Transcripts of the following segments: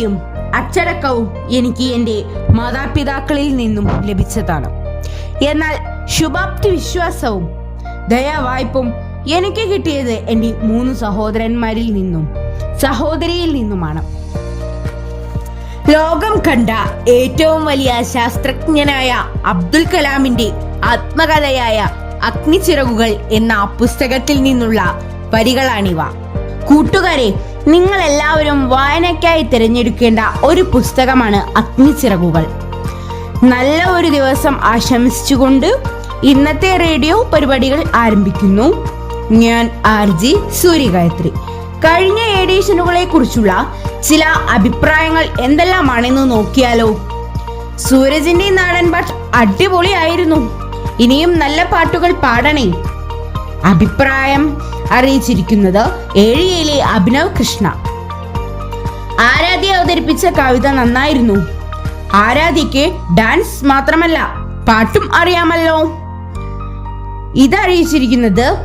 സത്യസന്ധതയും അച്ചടക്കവും എനിക്ക് എന്റെ മാതാപിതാക്കളിൽ നിന്നും ലഭിച്ചതാണ്. എന്നാൽ ശുഭാപ്തി വിശ്വാസവും ദയാവായ്പും എനിക്ക് കിട്ടിയത് എന്റെ മൂന്ന് സഹോദരന്മാരിൽ നിന്നും സഹോദരിയിൽ നിന്നുമാണ്. ലോകം കണ്ട ഏറ്റവും വലിയ ശാസ്ത്രജ്ഞനായ അബ്ദുൽ കലാമിന്റെ ആത്മകഥയായ അഗ്നിച്ചിറകുകൾ എന്ന പുസ്തകത്തിൽ നിന്നുള്ള വരികളാണിവ. കൂട്ടുകാരെ നിങ്ങൾ എല്ലാവരും വായനയ്ക്കായി തിരഞ്ഞെടുക്കേണ്ട ഒരു പുസ്തകമാണ് അഗ്നിച്ചിറകുകൾ. നല്ല ഒരു ദിവസം ആശംസിച്ചുകൊണ്ട് ഇന്നത്തെ റേഡിയോ പരിപാടികൾ ആരംഭിക്കുന്നു. ഞാൻ ആർ ജി സൂര്യഗായത്രി. കഴിഞ്ഞ എഡീഷനുകളെ കുറിച്ചുള്ള ചില അഭിപ്രായങ്ങൾ എന്തെല്ലാമാണെന്ന് നോക്കിയാലോ? സൂരജിന്റെ നാടൻ പാട്ട് അടിപൊളിയായിരുന്നു. ഇനിയും നല്ല പാട്ടുകൾ പാടണേ. അഭിപ്രായം അറിയിച്ചിരിക്കുന്നത് ഏഴിയയിലെ അഭിനവ് കൃഷ്ണ. ആരാധ്യ അവതരിപ്പിച്ച കവിത നന്നായിരുന്നു. ആരാധ്യക്ക് ഡാൻസ് മാത്രമല്ല പാട്ടും അറിയാമല്ലോ. ഇതറിയിച്ചിരിക്കുന്നത്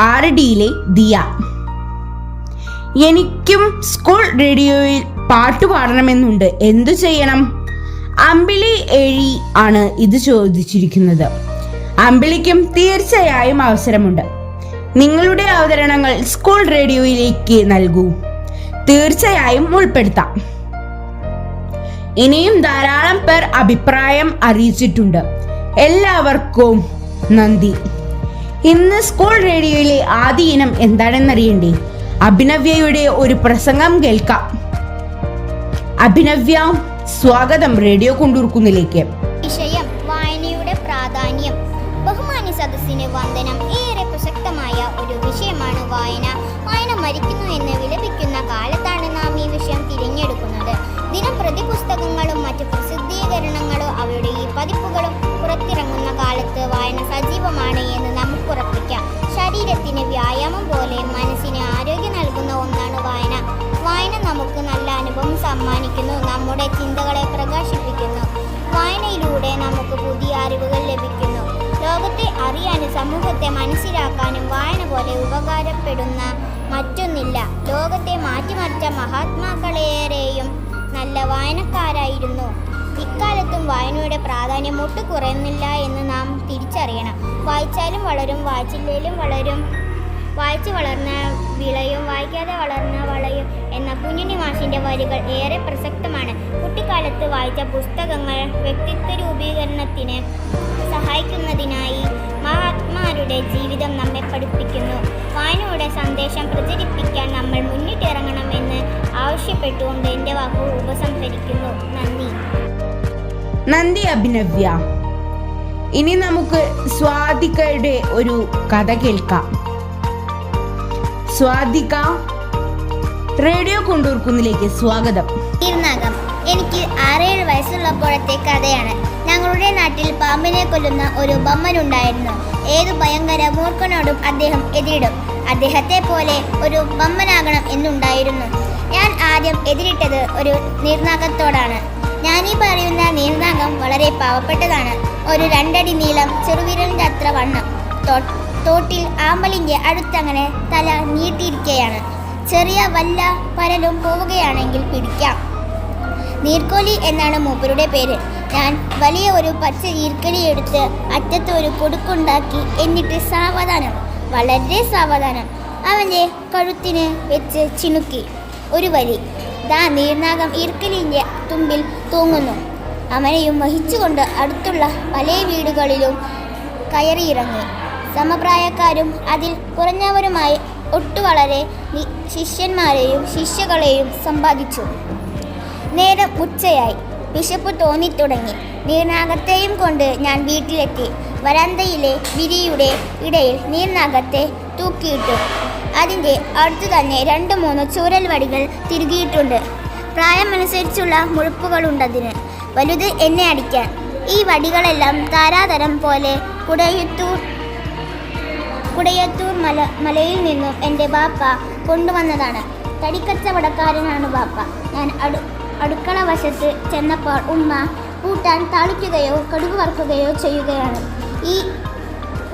ആർ ഡിയിലെ ദിയ. എനിക്കും സ്കൂൾ റേഡിയോയിൽ പാട്ട് പാടണമെന്നുണ്ട്. എന്തു ചെയ്യണം? അമ്പിളി ഏഴി ആണ് ഇത് ചോദിച്ചിരിക്കുന്നത്. അമ്പിളിക്കും തീർച്ചയായും അവസരമുണ്ട്. നിങ്ങളുടെ അവതരണങ്ങൾ സ്കൂൾ റേഡിയോയിലേക്ക് നൽകൂ. തീർച്ചയായും ഉൾപ്പെടുത്താം. ഇനിയും ധാരാളം പേർ അഭിപ്രായം അറിയിച്ചിട്ടുണ്ട്. എല്ലാവർക്കും നന്ദി. ഇന്ന് സ്കൂൾ റേഡിയോയിലെ ആദ്യ ഇനം എന്താണെന്നറിയണ്ടേ? അഭിനവ്യയുടെ ഒരു പ്രസംഗം കേൾക്കാം. അഭിനവ്യ സ്വാഗതം റേഡിയോ കൊണ്ടുവർക്കുന്നിലേക്ക് സജീവമാണ് എന്ന് നമുക്ക് ഉറപ്പിക്കാം. ശരീരത്തിന് വ്യായാമം പോലെ മനസ്സിന് ആരോഗ്യം നൽകുന്ന ഒന്നാണ് വായന. വായന നമുക്ക് നല്ല അനുഭവം സമ്മാനിക്കുന്നു നമ്മുടെ ചിന്തകളെ പ്രകാശിപ്പിക്കുന്നു. വായനയിലൂടെ നമുക്ക് പുതിയ അറിവുകൾ ലഭിക്കുന്നു. ലോകത്തെ അറിയാനും സമൂഹത്തെ മനസ്സിലാക്കാനും വായന പോലെ ഉപകാരപ്പെടുന്ന മറ്റൊന്നില്ല. ലോകത്തെ മാറ്റിമറിച്ച മഹാത്മാക്കളേറെയും നല്ല വായനക്കാരായിരുന്നു. ഇക്കാലത്തും വായനയുടെ പ്രാധാന്യം ഒട്ടു കുറയുന്നില്ല എന്ന് നാം തിരിച്ചറിയണം. വായിച്ചാലും വളരും വായിച്ചില്ലേലും വളരും. വായിച്ചു വളർന്ന വിളയും വായിക്കാതെ വളർന്ന വളയും എന്ന കുഞ്ഞുണ്ണി മാഷിന്റെ വരികൾ ഏറെ പ്രസക്തമാണ്. കുട്ടിക്കാലത്ത് വായിച്ച പുസ്തകങ്ങൾ വ്യക്തിത്വ രൂപീകരണത്തിന് സഹായിക്കുന്നതിനായി മഹാത്മാരുടെ ജീവിതം നമ്മെ പഠിപ്പിക്കുന്നു. വായനയുടെ സന്ദേശം പ്രചരിപ്പിക്കാൻ നമ്മൾ മുന്നിട്ടിറങ്ങണമെന്ന് ആവശ്യപ്പെട്ടുകൊണ്ട് എന്റെ വാക്കുകൾ ഉപസംഹരിക്കുന്നു. നന്ദി. നന്ദി അഭിനവ്യ. ഇനി നമുക്ക് സ്വാതികയുടെ ഒരു കഥ കേൾക്കാം. സ്വാതിക റേഡിയോ കൊണ്ടുവർക്കുന്നിലേക്ക് സ്വാഗതം. നീർനാഗം എനിക്ക് ആറേഴ് വയസ്സുള്ളപ്പോഴത്തെ കഥയാണ്. ഞങ്ങളുടെ നാട്ടിൽ പാമ്പിനെ കൊല്ലുന്ന ഒരു ബമ്മനുണ്ടായിരുന്നു. ഏതു ഭയങ്കര മൂർഖനോടും അദ്ദേഹം എതിരിടും. അദ്ദേഹത്തെ പോലെ ഒരു ബമ്മനാകണം എന്നുണ്ടായിരുന്നു. ഞാൻ ആദ്യം എതിരിട്ടത് ഒരു നിർനാഗത്തോടാണ്. ഞാനീ പറയുന്ന നീർനാഗം വളരെ പാവപ്പെട്ടതാണ്. ഒരു രണ്ടടി നീളം ചെറുവിരലിന്റെ അത്ര വണ്ണം. തോട്ടിൽ ആമ്പലിന്റെ അടുത്തങ്ങനെ തല നീട്ടിയിരിക്കുകയാണ് ചെറിയ വല്ല പരലും പോവുകയാണെങ്കിൽ പിടിക്കാം. നീർക്കോലി എന്നാണ് മൂപ്പരുടെ പേര്. ഞാൻ വലിയ ഒരു പച്ച ഈർക്കലി എടുത്ത് അറ്റത്ത് ഒരു കൊടുക്കുണ്ടാക്കി എന്നിട്ട് സാവധാനം വളരെ സാവധാനം അവന്റെ കഴുത്തിന് വെച്ച് ചിണുക്കി ഒരു വലി ദാ നീർനാഗം ഈർക്കലിന്റെ തുമ്പിൽ തൂങ്ങുന്നു. അവനെയും വഹിച്ചുകൊണ്ട് അടുത്തുള്ള പല വീടുകളിലും കയറിയിറങ്ങി. സമപ്രായക്കാരും അതിൽ കുറഞ്ഞവരുമായി ഒട്ടുവളരെ ശിഷ്യന്മാരെയും ശിഷ്യകളെയും സമ്പാദിച്ചു. നേരം ഉച്ചയായി. വിശപ്പ് തോന്നിത്തുടങ്ങി. നീർനാഗത്തെയും കൊണ്ട് ഞാൻ വീട്ടിലെത്തി. വരാന്തയിലെ വിരിയുടെ ഇടയിൽ നീർനാഗത്തെ തൂക്കിയിട്ടു. അതിന്റെ അടുത്തു തന്നെ രണ്ട് മൂന്ന് ചൂരൽ വടികൾ തിരുകിയിട്ടുണ്ട്. പ്രായമനുസരിച്ചുള്ള മുഴുപ്പുകളുണ്ടതിന്. വലുത് എന്നെ അടിക്കാൻ. ഈ വടികളെല്ലാം താരാതരം പോലെ കുടയത്തൂർ കുടയത്തൂർ മല മലയിൽ നിന്നും എന്റെ ബാപ്പ കൊണ്ടുവന്നതാണ്. തടിക്കച്ചവടക്കാരനാണ് ബാപ്പ. ഞാൻ അടു അടുക്കള വശത്ത് ചെന്നപ്പോൾ ഉമ്മ കൂട്ടാൻ താളിക്കുകയോ കടുക് വറുക്കുകയോ ചെയ്യുകയാണ്. ഈ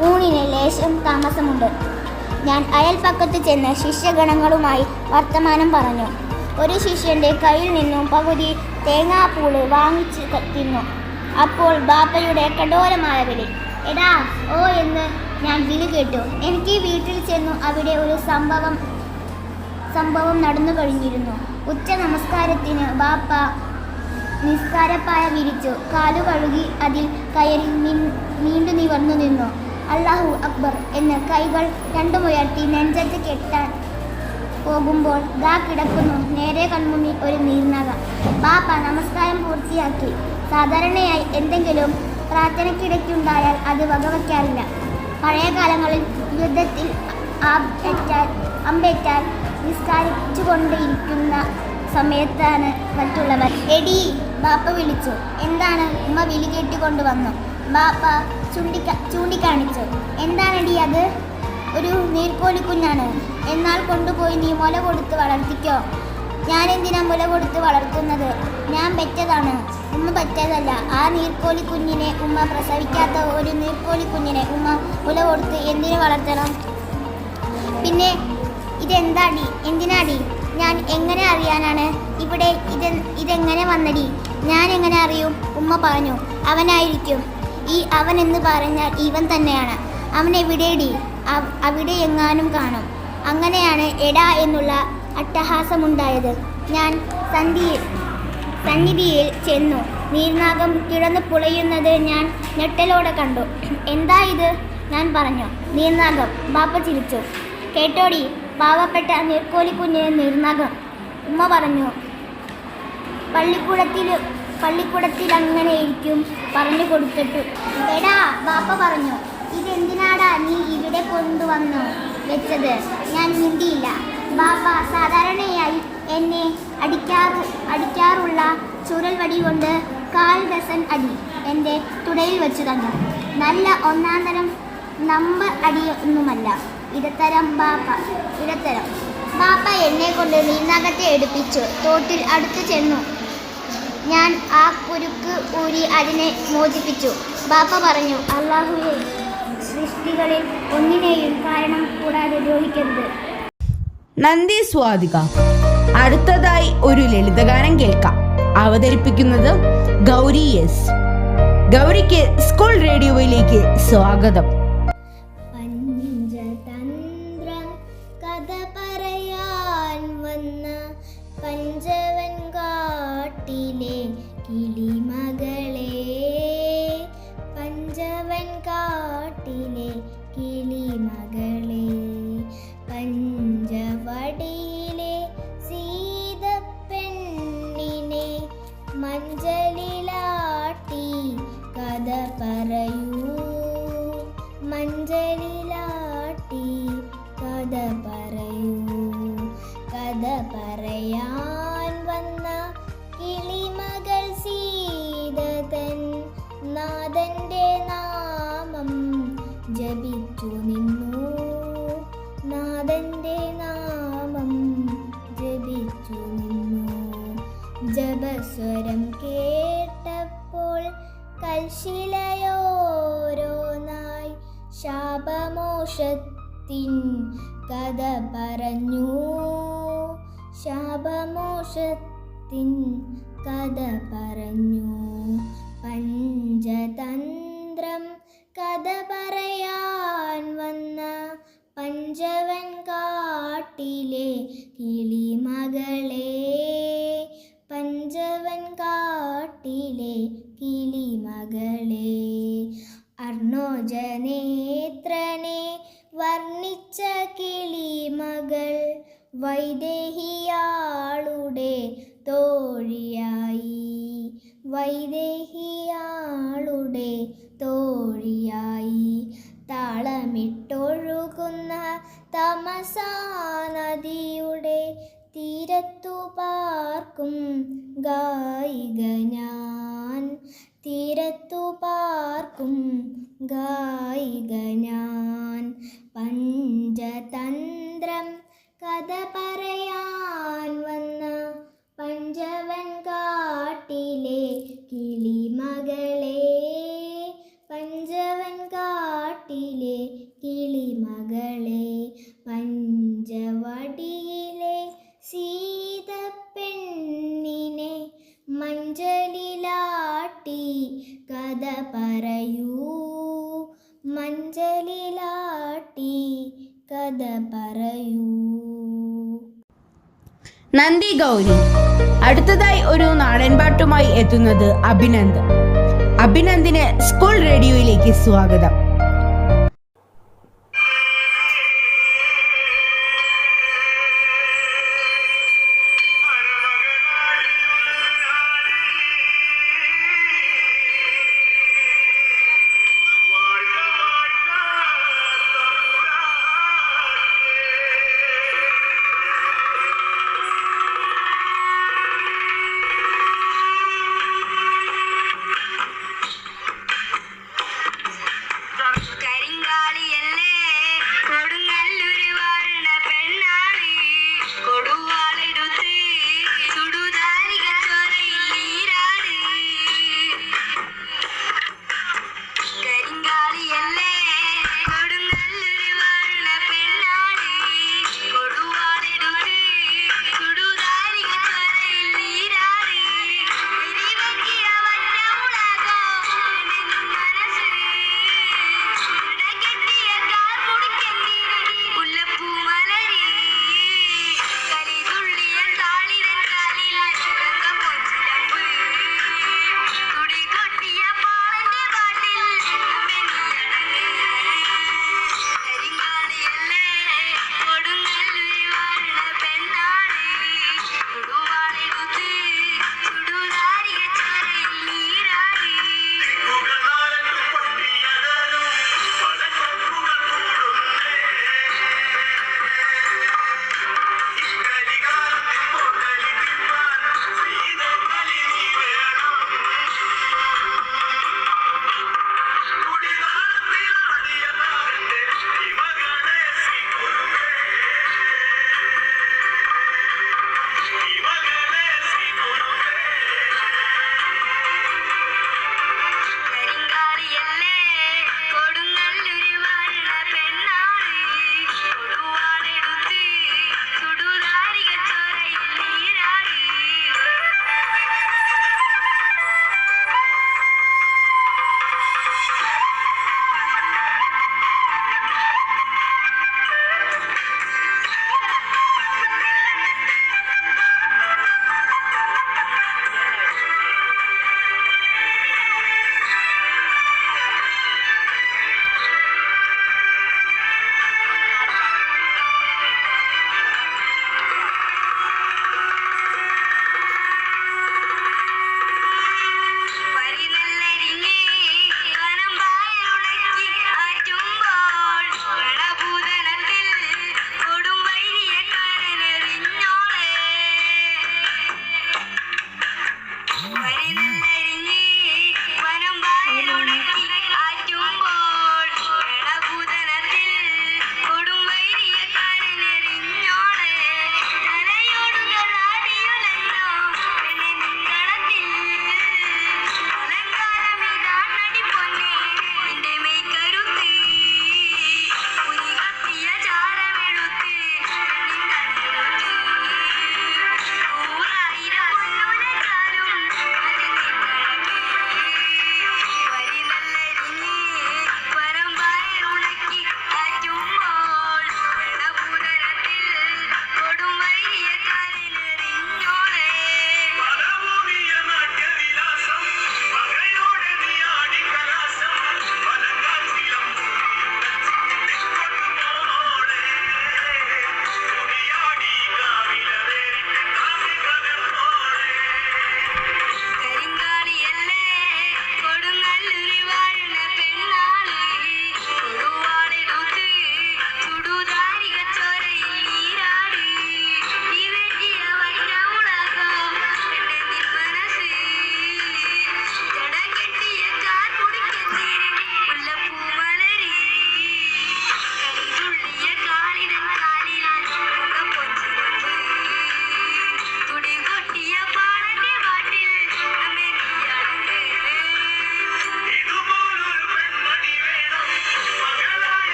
ഊണിന് ലേശം താമസമുണ്ട്. ഞാൻ അയൽപ്പക്കത്ത് ചെന്ന് ശിഷ്യഗണങ്ങളുമായി വർത്തമാനം പറഞ്ഞു. ഒരു ശിഷ്യന്റെ കയ്യിൽ നിന്നും പകുതി തേങ്ങാപ്പൂൾ വാങ്ങിച്ച് തിന്നു. അപ്പോൾ ബാപ്പയുടെ കഠോരമായ വിളി. എടാ ഓ എന്ന് ഞാൻ വിളി കേട്ടു. എനിക്ക് വീട്ടിൽ ചെന്നു അവിടെ ഒരു സംഭവം സംഭവം നടന്നു കഴിഞ്ഞിരുന്നു. ഉച്ച നമസ്കാരത്തിന് ബാപ്പ നിസ്കാരപ്പായ വിരിച്ചു. കാലു കഴുകി അതിൽ കയറി നീണ്ടു നിവർന്നു നിന്നു. അള്ളാഹു അക്ബർ എന്ന് കൈകൾ രണ്ടുമുയർത്തി നെഞ്ചത്ത് കെട്ടാൻ പോകുമ്പോൾ ദാ കിടക്കുന്നു. നേരെ കൺമുന്നിൽ ഒരു നീർനക പാപ്പ നമസ്കാരം പൂർത്തിയാക്കി. സാധാരണയായി എന്തെങ്കിലും പ്രാർത്ഥനയ്ക്കിടയ്ക്കുണ്ടായാൽ അത് വകവയ്ക്കാറില്ല പഴയ കാലങ്ങളിൽ യുദ്ധത്തിൽ അമ്പേറ്റാൽ നിസ്കാരിച്ചു കൊണ്ടിരിക്കുന്ന സമയത്താണ് മറ്റുള്ളവർ. എടി ബാപ്പ വിളിച്ചു. എന്താണ് ഉമ്മ വിളി കേട്ടുകൊണ്ട് വന്നു ബാപ്പ ചൂണ്ടിക്ക ചൂണ്ടിക്കാണിച്ചു. എന്താണെടി അത്? ഒരു നീർക്കോലി കുഞ്ഞാണ്. എന്നാൽ കൊണ്ടുപോയി നീ മുല കൊടുത്ത് വളർത്തിക്കോ. ഞാൻ എന്തിനാ മുല കൊടുത്ത് വളർത്തുന്നത്? ഞാൻ പെറ്റതാണ്. ഉമ്മ പറ്റതല്ല. ആ നീർക്കോലി കുഞ്ഞിനെ ഉമ്മ പ്രസവിക്കാത്ത ഒരു നീർക്കോലി കുഞ്ഞിനെ ഉമ്മ മുല കൊടുത്ത് എന്തിനു വളർത്തണം? പിന്നെ ഇതെന്താടി? എന്തിനാടി? ഞാൻ എങ്ങനെ അറിയാനാണ്? ഇവിടെ ഇത് ഇതെങ്ങനെ വന്നടി? ഞാൻ എങ്ങനെ അറിയും? ഉമ്മ പറഞ്ഞു. അവനായിരിക്കും. ഈ അവൻ എന്ന് പറഞ്ഞാൽ ഇവൻ തന്നെയാണ്. അവൻ എവിടെയടി? അവിടെ എങ്ങാനും കാണും. അങ്ങനെയാണ് എടാ എന്നുള്ള അട്ടഹാസമുണ്ടായത്. ഞാൻ സന്ധിയിൽ സന്നിധിയിൽ ചെന്നു. നീർനാഗം കിടന്നു പുളയുന്നത് ഞാൻ ഞെട്ടലോടെ കണ്ടു. എന്താ ഇത്? ഞാൻ പറഞ്ഞു. നീർനാഗം. ബാപ്പ ചിരിച്ചു. കേട്ടോടി പാവപ്പെട്ട നീർക്കോലി കുഞ്ഞിന് നീർനാഗം. ഉമ്മ പറഞ്ഞു പള്ളിക്കൂടത്തിൽ പള്ളിക്കൂടത്തിൽ അങ്ങനെ ഇരിക്കും പറഞ്ഞു കൊടുത്തിട്ടു. എടാ ബാപ്പ പറഞ്ഞു. ഇതെന്തിനാടാ നീ ഇവിടെ കൊണ്ടുവന്നു വെച്ചത്? ഞാൻ മിണ്ടിയില്ല. ബാപ്പ സാധാരണയായി എന്നെ അടിക്കാറു അടിക്കാറുള്ള ചുരൽ വടി കൊണ്ട് കാൽ ഡസൻ അടി എന്റെ തുടയിൽ വെച്ചു തന്നു. നല്ല ഒന്നാം തരം നമ്പർ അടിയൊന്നുമല്ല. ഇടത്തരം ബാപ്പ ഇടത്തരം. ബാപ്പ എന്നെ കൊണ്ട് നീന്തകത്തെ എടുപ്പിച്ചു. തോട്ടിൽ അടുത്ത് ചെന്നു. ഞാൻ ആ കുരുക്ക് ഊരി അതിനെ മോചിപ്പിച്ചു. ബാപ്പ പറഞ്ഞു അള്ളാഹുവെ സൃഷ്ടികളിൽ ഒന്നിനെയും കാരണം കൂടാതെ ദ്രോഹിക്കരുത്. നന്ദി സ്വാതിക അടുത്തതായി ഒരു ലളിതഗാനം കേൾക്കാം. അവതരിപ്പിക്കുന്നത് ഗൗരി എസ്. ഗൗരിക്ക് സ്കൂൾ റേഡിയോയിലേക്ക് സ്വാഗതം. ജപസ്വരം കേട്ടപ്പോൾ കൽശിലയോരോന്നായി ശാപമോഷത്തിൻ കഥ പറഞ്ഞു. ശാപമോഷത്തിൻ കഥ പറഞ്ഞു. പഞ്ചതന്ത്രം കഥ പറയാൻ വന്ന പഞ്ചവൻ കാട്ടിലെ കിളിമകളെ നദിയുടെ തീരത്തു പാർക്കും ഗായിക ഞാൻ. തീരത്തു പാർക്കും ഗായിക ഞാൻ. പഞ്ചതന്ത്രം കഥ പറയാൻ മണവാടിയിലെ സീത പെണ്ണിനെ മഞ്ചലിലാട്ടി കഥ പറയൂ. മഞ്ചലിലാട്ടി കഥ പറയൂ. നന്ദി ഗൗരി. അടുത്തതായി ഒരു നാടൻപാട്ടുമായി എത്തുന്നത് അഭിനന്ദൻ അഭിനന്ദിന് സ്കൂൾ റേഡിയോയിലേക്ക് സ്വാഗതം.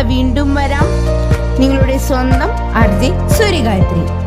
വീണ്ടും വരാം. നിങ്ങളുടെ സ്വന്തം അർജി സൂര്യഗായത്രി